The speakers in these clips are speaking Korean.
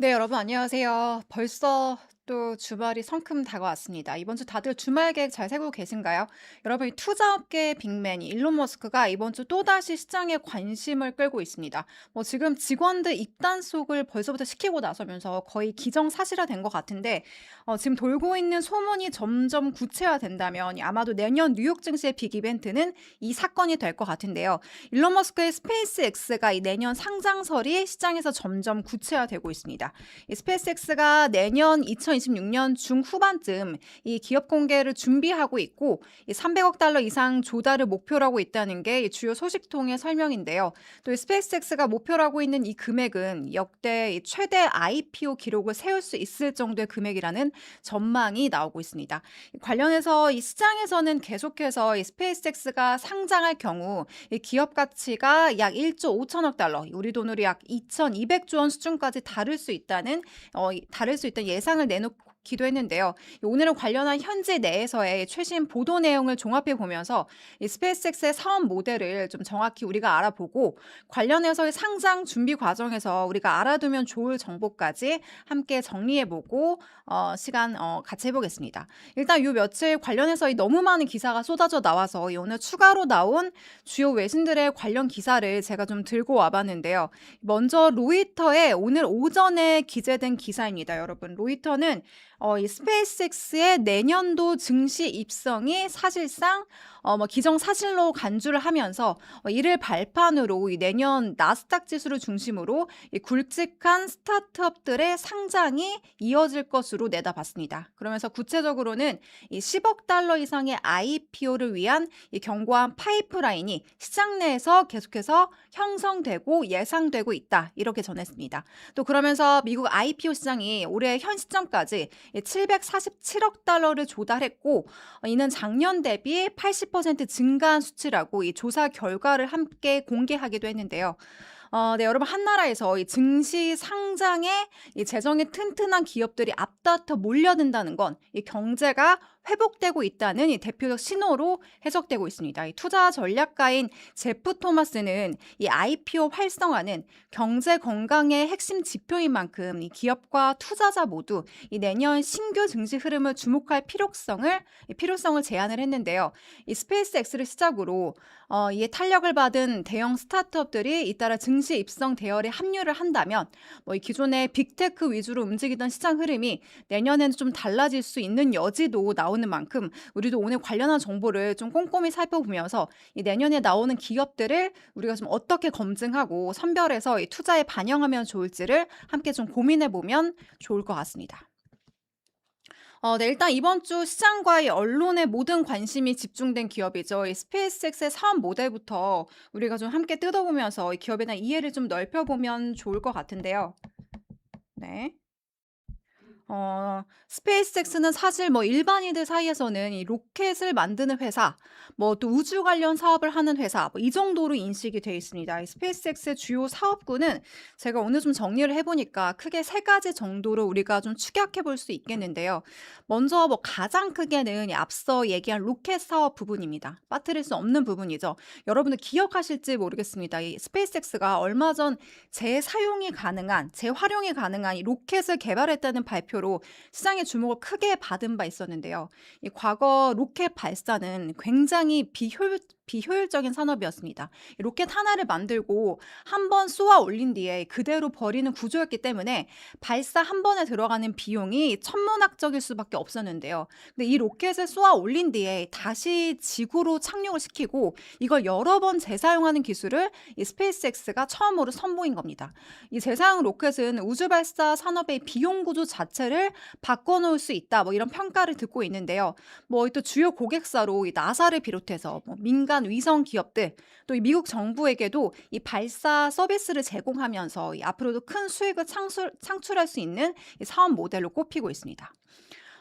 네, 여러분 안녕하세요. 벌써 또 주말이 성큼 다가왔습니다. 이번 주 다들 주말 계획 잘 세우고 계신가요? 여러분, 이 투자업계의 빅맨이 일론 머스크가 이번 주 또다시 시장에 관심을 끌고 있습니다. 뭐 지금 직원들 입단속을 벌써부터 시키고 나서면서 거의 기정사실화된 것 같은데 어, 지금 돌고 있는 소문이 점점 구체화된다면 아마도 내년 뉴욕 증시의 빅 이벤트는 이 사건이 될 것 같은데요. 일론 머스크의 스페이스X가 이 내년 상장설이 시장에서 점점 구체화되고 있습니다. 이 스페이스X가 내년 2026년 중후반쯤 이 기업 공개를 준비하고 있고 이 300억 달러 이상 조달을 목표로 하고 있다는 게이 주요 소식통의 설명인데요. 또이 스페이스X가 목표로 하고 있는 이 금액은 역대 이 최대 IPO 기록을 세울 수 있을 정도의 금액이라는 전망이 나오고 있습니다. 이 관련해서 이 시장에서는 계속해서 이 스페이스X가 상장할 경우 이 기업 가치가 약 1조 5천억 달러, 우리 돈으로 약 2,200조 원 수준까지 다를 수 있다는 어, 이- 다를 수 있다는 예상을 내놓 기도 했는데요. 오늘은 관련한 현지 내에서의 최신 보도 내용을 종합해 보면서 이 스페이스X의 사업 모델을 좀 정확히 우리가 알아보고 관련해서의 상장 준비 과정에서 우리가 알아두면 좋을 정보까지 함께 정리해 보고 어, 시간 어, 같이 해보겠습니다. 일단 요 며칠 관련해서 이 너무 많은 기사가 쏟아져 나와서 이 오늘 추가로 나온 주요 외신들의 관련 기사를 제가 좀 들고 와봤는데요. 먼저 로이터에 오늘 오전에 기재된 기사입니다, 여러분. 로이터는 어, 이 스페이스X의 내년도 증시 입성이 사실상 어, 뭐 기정사실로 간주를 하면서 어, 이를 발판으로 이 내년 나스닥 지수를 중심으로 이 굵직한 스타트업들의 상장이 이어질 것으로 내다봤습니다. 그러면서 구체적으로는 이 10억 달러 이상의 IPO를 위한 이 견고한 파이프라인이 시장 내에서 계속해서 형성되고 예상되고 있다. 이렇게 전했습니다. 또 그러면서 미국 IPO 시장이 올해 현 시점까지 747억 달러를 조달했고 어, 이는 작년 대비 80% 증가한 수치라고 이 조사 결과를 함께 공개하기도 했는데요. 어, 네, 여러분 한나라에서 이 증시 상장에 이 재정이 튼튼한 기업들이 앞다퉈 몰려든다는 건 이 경제가 회복되고 있다는 이 대표적 신호로 해석되고 있습니다. 이 투자 전략가인 제프 토마스는 이 IPO 활성화는 경제 건강의 핵심 지표인 만큼 이 기업과 투자자 모두 이 내년 신규 증시 흐름을 주목할 필요성을 이 필요성을 제안을 했는데요. 이 스페이스X를 시작으로 어, 이에 탄력을 받은 대형 스타트업들이 잇따라 증시 입성 대열에 합류를 한다면 뭐 이 기존의 빅테크 위주로 움직이던 시장 흐름이 내년에는 좀 달라질 수 있는 여지도 나오는 만큼 우리도 오늘 관련한 정보를 좀 꼼꼼히 살펴보면서 이 내년에 나오는 기업들을 우리가 좀 어떻게 검증하고 선별해서 이 투자에 반영하면 좋을지를 함께 좀 고민해 보면 좋을 것 같습니다. 어, 네, 일단 이번 주 시장과의 언론의 모든 관심이 집중된 기업이죠. 이 스페이스X의 사업 모델부터 우리가 좀 함께 뜯어보면서 이 기업에 대한 이해를 좀 넓혀보면 좋을 것 같은데요. 네. 어, 스페이스X는 사실 뭐 일반인들 사이에서는 이 로켓을 만드는 회사, 뭐 또 우주 관련 사업을 하는 회사, 뭐 이 정도로 인식이 되어 있습니다. 이 스페이스X의 주요 사업군은 제가 오늘 좀 정리를 해보니까 크게 세 가지 정도로 우리가 좀 축약해 볼 수 있겠는데요. 먼저 뭐 가장 크게는 이 앞서 얘기한 로켓 사업 부분입니다. 빠뜨릴 수 없는 부분이죠. 여러분들 기억하실지 모르겠습니다. 이 스페이스X가 얼마 전 재사용이 가능한, 재활용이 가능한 이 로켓을 개발했다는 발표 로 시장의 주목을 크게 받은 바 있었는데요. 이 과거 로켓 발사는 굉장히 비효율, 비효율적인 산업이었습니다. 이 로켓 하나를 만들고 한 번 쏘아 올린 뒤에 그대로 버리는 구조였기 때문에 발사 한 번에 들어가는 비용이 천문학적일 수밖에 없었는데요. 근데 이 로켓을 쏘아 올린 뒤에 다시 지구로 착륙을 시키고 이걸 여러 번 재사용하는 기술을 이 스페이스X가 처음으로 선보인 겁니다. 이 재사용 로켓은 우주 발사 산업의 비용 구조 자체를 바꿔놓을 수 있다. 뭐 이런 평가를 듣고 있는데요. 뭐 또 주요 고객사로 이 나사를 비롯해서 뭐 민간 위성 기업들 또 이 미국 정부에게도 이 발사 서비스를 제공하면서 이 앞으로도 큰 수익을 창출, 창출할 수 있는 이 사업 모델로 꼽히고 있습니다.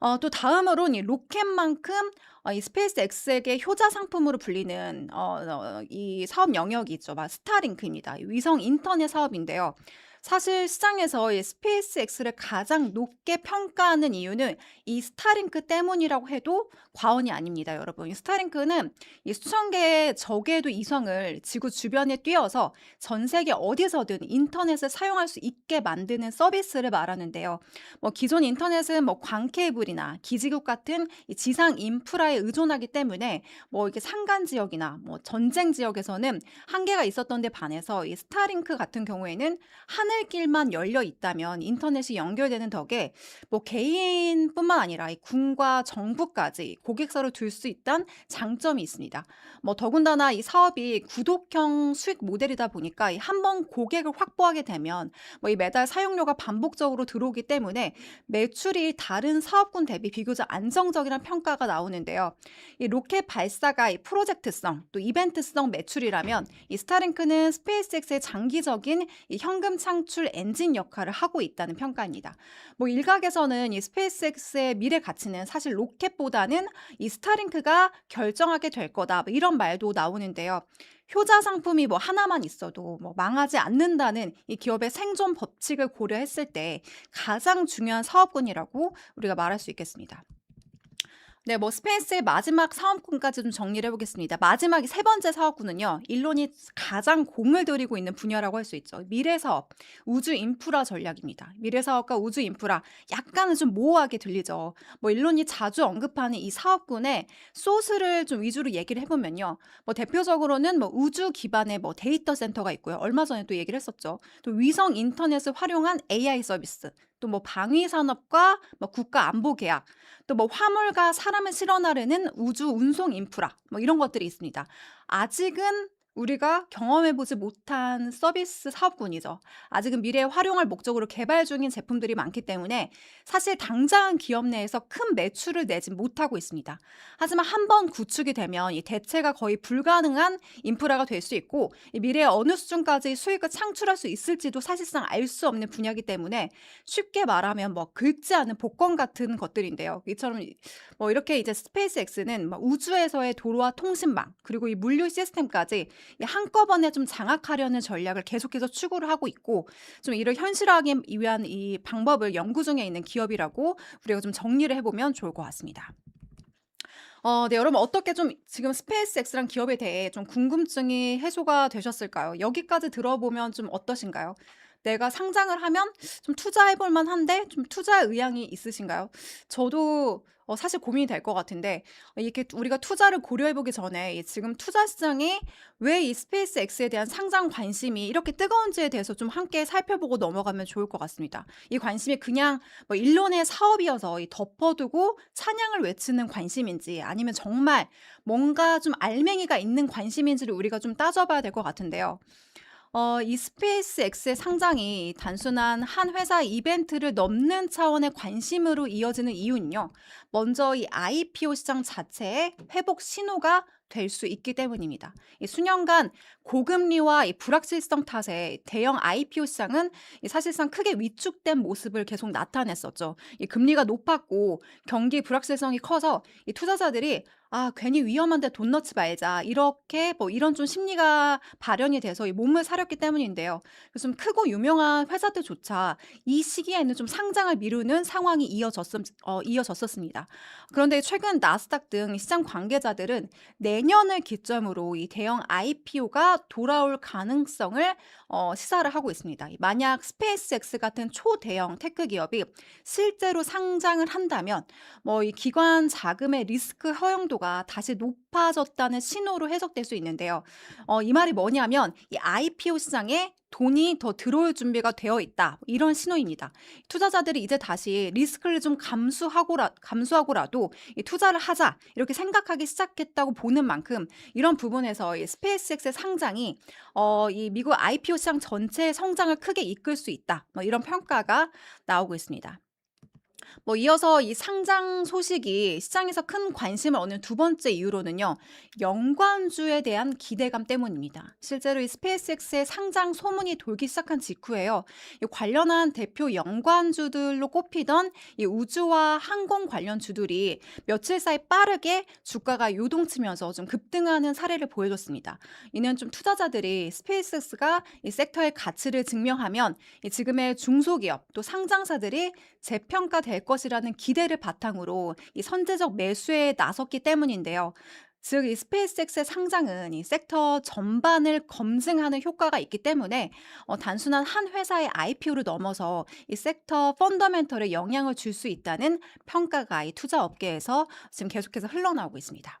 어, 또 다음으로는 이 로켓만큼 어, 이 스페이스X에게 효자 상품으로 불리는 어, 어, 이 사업 영역이 있죠. 막 스타링크입니다. 이 위성 인터넷 사업인데요. 사실 시장에서 이 스페이스X를 가장 높게 평가하는 이유는 이 스타링크 때문이라고 해도 과언이 아닙니다, 여러분. 이 스타링크는 이 수천 개의 저궤도 이성을 지구 주변에 띄워서 전 세계 어디서든 인터넷을 사용할 수 있게 만드는 서비스를 말하는데요. 뭐 기존 인터넷은 뭐 광케이블이나 기지국 같은 이 지상 인프라에 의존하기 때문에 뭐 이게 산간 지역이나 뭐 전쟁 지역에서는 한계가 있었던 데 반해서 이 스타링크 같은 경우에는 하늘길만 열려 있다면 인터넷이 연결되는 덕에 뭐 개인뿐만 아니라 이 군과 정부까지 고객사로 둘 수 있다는 장점이 있습니다. 뭐 더군다나 이 사업이 구독형 수익 모델이다 보니까 한 번 고객을 확보하게 되면 뭐 이 매달 사용료가 반복적으로 들어오기 때문에 매출이 다른 사업군 대비 비교적 안정적이라는 평가가 나오는데요. 이 로켓 발사가 이 프로젝트성 또 이벤트성 매출이라면 이 스타링크는 스페이스X의 장기적인 이 현금 창출 엔진 역할을 하고 있다는 평가입니다. 뭐 일각에서는 이 스페이스X의 미래 가치는 사실 로켓보다는 이 스타링크가 결정하게 될 거다 뭐 이런 말도 나오는데요. 효자 상품이 뭐 하나만 있어도 뭐 망하지 않는다는 이 기업의 생존 법칙을 고려했을 때 가장 중요한 사업군이라고 우리가 말할 수 있겠습니다. 네, 뭐 스페이스의 마지막 사업군까지 좀 정리를 해보겠습니다. 마지막 세 번째 사업군은요, 일론이 가장 공을 들이고 있는 분야라고 할 수 있죠. 미래 사업, 우주 인프라 전략입니다. 미래 사업과 우주 인프라, 약간은 좀 모호하게 들리죠. 뭐 일론이 자주 언급하는 이 사업군의 소스를 좀 위주로 얘기를 해보면요, 뭐 대표적으로는 뭐 우주 기반의 뭐 데이터 센터가 있고요. 얼마 전에 또 얘기를 했었죠. 또 위성 인터넷을 활용한 AI 서비스, 또 뭐 방위 산업과 뭐 국가 안보 계약, 또 뭐 화물과 사람을 실어 나르는 우주 운송 인프라, 뭐 이런 것들이 있습니다. 아직은 우리가 경험해 보지 못한 서비스 사업군이죠. 아직은 미래에 활용할 목적으로 개발 중인 제품들이 많기 때문에 사실 당장 기업 내에서 큰 매출을 내지 못하고 있습니다. 하지만 한 번 구축이 되면 이 대체가 거의 불가능한 인프라가 될 수 있고 이 미래에 어느 수준까지 수익을 창출할 수 있을지도 사실상 알 수 없는 분야이기 때문에 쉽게 말하면 뭐 긁지 않은 복권 같은 것들인데요. 이처럼 뭐 이렇게 이제 스페이스X는 뭐 우주에서의 도로와 통신망 그리고 이 물류 시스템까지 이 한꺼번에 좀 장악하려는 전략을 계속해서 추구를 하고 있고 좀 이를 현실화하기 위한 이 방법을 연구 중에 있는 기업이라고 우리가 좀 정리를 해보면 좋을 것 같습니다. 어, 네, 여러분 어떻게 좀 지금 스페이스X란 기업에 대해 좀 궁금증이 해소가 되셨을까요? 여기까지 들어보면 좀 어떠신가요? 내가 상장을 하면 좀 투자해 볼 만한데 좀 투자 의향이 있으신가요? 저도 어, 사실 고민이 될 것 같은데 어, 이렇게 우리가 투자를 고려해 보기 전에 이 지금 투자 시장이 왜 이 스페이스X에 대한 상장 관심이 이렇게 뜨거운지에 대해서 좀 함께 살펴보고 넘어가면 좋을 것 같습니다. 이 관심이 그냥 뭐 일론의 사업이어서 이 덮어두고 찬양을 외치는 관심인지 아니면 정말 뭔가 좀 알맹이가 있는 관심인지를 우리가 좀 따져봐야 될 것 같은데요. 어, 이 스페이스X의 상장이 단순한 한 회사 이벤트를 넘는 차원의 관심으로 이어지는 이유는요. 먼저 이 IPO 시장 자체의 회복 신호가 될 수 있기 때문입니다. 이 수년간 고금리와 이 불확실성 탓에 대형 IPO 시장은 이 사실상 크게 위축된 모습을 계속 나타냈었죠. 이 금리가 높았고 경기 불확실성이 커서 이 투자자들이 아, 괜히 위험한데 돈 넣지 말자. 이렇게 뭐 이런 좀 심리가 발현이 돼서 이 몸을 사렸기 때문인데요. 그래서 좀 크고 유명한 회사들조차 이 시기에는 좀 상장을 미루는 상황이 이어졌, 어, 이어졌었습니다. 그런데 최근 나스닥 등 시장 관계자들은 내년을 기점으로 이 대형 IPO가 돌아올 가능성을 어, 시사를 하고 있습니다. 만약 스페이스X 같은 초대형 테크 기업이 실제로 상장을 한다면 뭐 이 기관 자금의 리스크 허용도 가 다시 높아졌다는 신호로 해석될 수 있는데요. 어, 이 말이 뭐냐면 이 IPO 시장에 돈이 더 들어올 준비가 되어 있다. 이런 신호입니다. 투자자들이 이제 다시 리스크를 좀 감수하고라, 감수하고라도 이 투자를 하자. 이렇게 생각하기 시작했다고 보는 만큼 이런 부분에서 이 스페이스X의 상장이 어, 이 미국 IPO 시장 전체의 성장을 크게 이끌 수 있다. 뭐 이런 평가가 나오고 있습니다. 뭐 이어서 이 상장 소식이 시장에서 큰 관심을 얻는 두 번째 이유로는요. 연관주에 대한 기대감 때문입니다. 실제로 이 스페이스X의 상장 소문이 돌기 시작한 직후에요. 이 관련한 대표 연관주들로 꼽히던 이 우주와 항공 관련 주들이 며칠 사이 빠르게 주가가 요동치면서 좀 급등하는 사례를 보여줬습니다. 이는 좀 투자자들이 스페이스X가 이 섹터의 가치를 증명하면 이 지금의 중소기업 또 상장사들이 재평가될 것이라는 기대를 바탕으로 이 선제적 매수에 나섰기 때문인데요. 즉, 이 스페이스X의 상장은 이 섹터 전반을 검증하는 효과가 있기 때문에 어, 단순한 한 회사의 IPO를 넘어서 이 섹터 펀더멘털에 영향을 줄 수 있다는 평가가 이 투자 업계에서 지금 계속해서 흘러나오고 있습니다.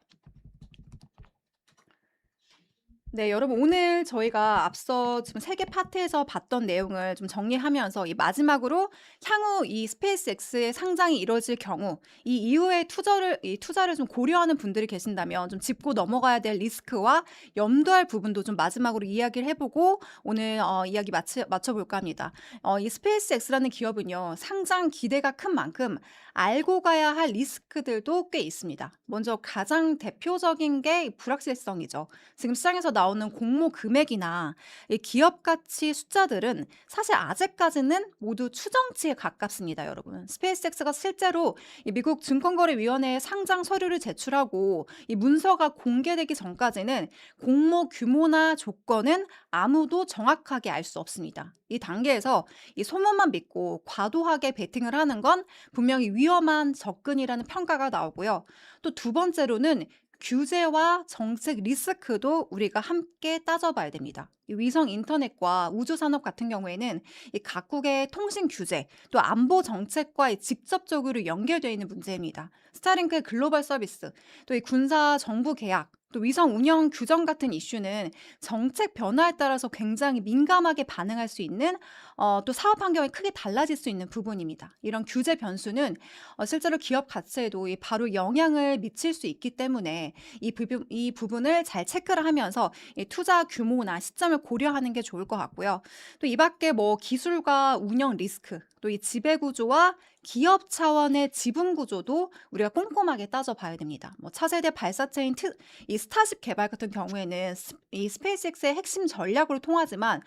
네, 여러분 오늘 저희가 앞서 지금 세 개 파트에서 봤던 내용을 좀 정리하면서 이 마지막으로 향후 이 스페이스X의 상장이 이뤄질 경우 이 이후에 투자를 이 투자를 좀 고려하는 분들이 계신다면 좀 짚고 넘어가야 될 리스크와 염두할 부분도 좀 마지막으로 이야기를 해보고 오늘 어, 이야기 마치, 맞춰볼까 합니다. 어, 이 스페이스X라는 기업은요 상장 기대가 큰 만큼 알고 가야 할 리스크들도 꽤 있습니다. 먼저 가장 대표적인 게이 불확실성이죠. 지금 시장에서 나 오는 공모 금액이나 이 기업 가치 숫자들은 사실 아직까지는 모두 추정치에 가깝습니다, 여러분. 스페이스X가 실제로 이 미국 증권거래위원회에 상장 서류를 제출하고 이 문서가 공개되기 전까지는 공모 규모나 조건은 아무도 정확하게 알 수 없습니다. 이 단계에서 이 소문만 믿고 과도하게 베팅을 하는 건 분명히 위험한 접근이라는 평가가 나오고요. 또 두 번째로는 규제와 정책 리스크도 우리가 함께 따져봐야 됩니다. 이 위성 인터넷과 우주 산업 같은 경우에는 이 각국의 통신 규제 또 안보 정책과 직접적으로 연결되어 있는 문제입니다. 스타링크의 글로벌 서비스, 또 이 군사 정부 계약, 또 위성 운영 규정 같은 이슈는 정책 변화에 따라서 굉장히 민감하게 반응할 수 있는 어, 또 사업 환경이 크게 달라질 수 있는 부분입니다. 이런 규제 변수는 어, 실제로 기업 가치에도 이 바로 영향을 미칠 수 있기 때문에 이, 부분, 이 부분을 잘 체크를 하면서 이 투자 규모나 시점을 고려하는 게 좋을 것 같고요. 또 이 밖에 뭐 기술과 운영 리스크, 또 이 지배 구조와 기업 차원의 지분 구조도 우리가 꼼꼼하게 따져봐야 됩니다. 뭐 차세대 발사체인 트, 이 스타쉽 개발 같은 경우에는 스, 이 스페이스X의 핵심 전략으로 통하지만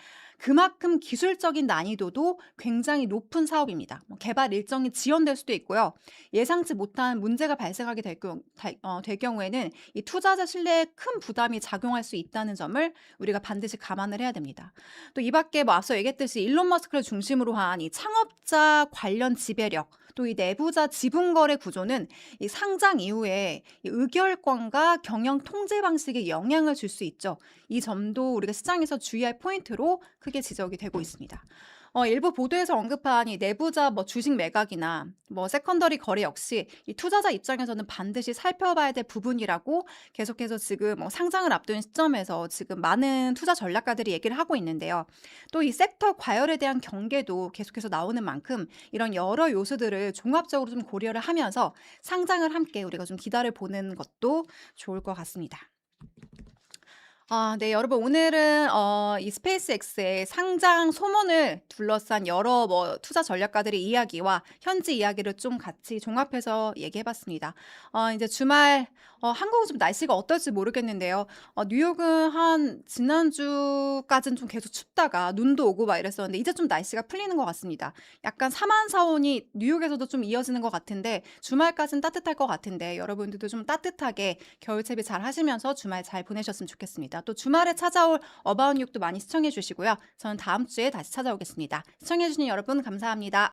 그만큼 기술적인 난이도도 굉장히 높은 사업입니다. 뭐 개발 일정이 지연될 수도 있고요. 예상치 못한 문제가 발생하게 될, 경우, 어, 될 경우에는 이 투자자 신뢰에 큰 부담이 작용할 수 있다는 점을 우리가 반드시 감안을 해야 됩니다. 또 이 밖에 뭐 앞서 얘기했듯이 일론 머스크를 중심으로 한 이 창업자 관련 지배력 또 이 내부자 지분 거래 구조는 이 상장 이후에 이 의결권과 경영 통제 방식에 영향을 줄 수 있죠. 이 점도 우리가 시장에서 주의할 포인트로 크게 지적이 되고 있습니다. 어, 일부 보도에서 언급한 이 내부자 뭐 주식 매각이나 뭐 세컨더리 거래 역시 이 투자자 입장에서는 반드시 살펴봐야 될 부분이라고 계속해서 지금 뭐 상장을 앞둔 시점에서 지금 많은 투자 전략가들이 얘기를 하고 있는데요. 또 이 섹터 과열에 대한 경계도 계속해서 나오는 만큼 이런 여러 요소들을 종합적으로 좀 고려를 하면서 상장을 함께 우리가 좀 기다려 보는 것도 좋을 것 같습니다. 아 네. 여러분 오늘은 어 이 스페이스X의 상장 소문을 둘러싼 여러 뭐 투자 전략가들의 이야기와 현지 이야기를 좀 같이 종합해서 얘기해 봤습니다. 어 인제 주말 어 한국은 좀 날씨가 어떨지 모르겠는데요. 어 뉴욕은 한 지난주까진 좀 계속 춥다가 눈도 오고 막 이랬었는데 이제 좀 날씨가 풀리는 것 같습니다. 약간 사만사온이 뉴욕에서도 좀 이어지는 것 같은데 주말까진 따뜻할 것 같은데 여러분들도 좀 따뜻하게 겨울 채비 잘 하시면서 주말 잘 보내셨으면 좋겠습니다. 또 주말에 찾아올 어바웃 뉴욕도 많이 시청해 주시고요. 저는 다음 주에 다시 찾아오겠습니다. 시청해 주신 여러분 감사합니다.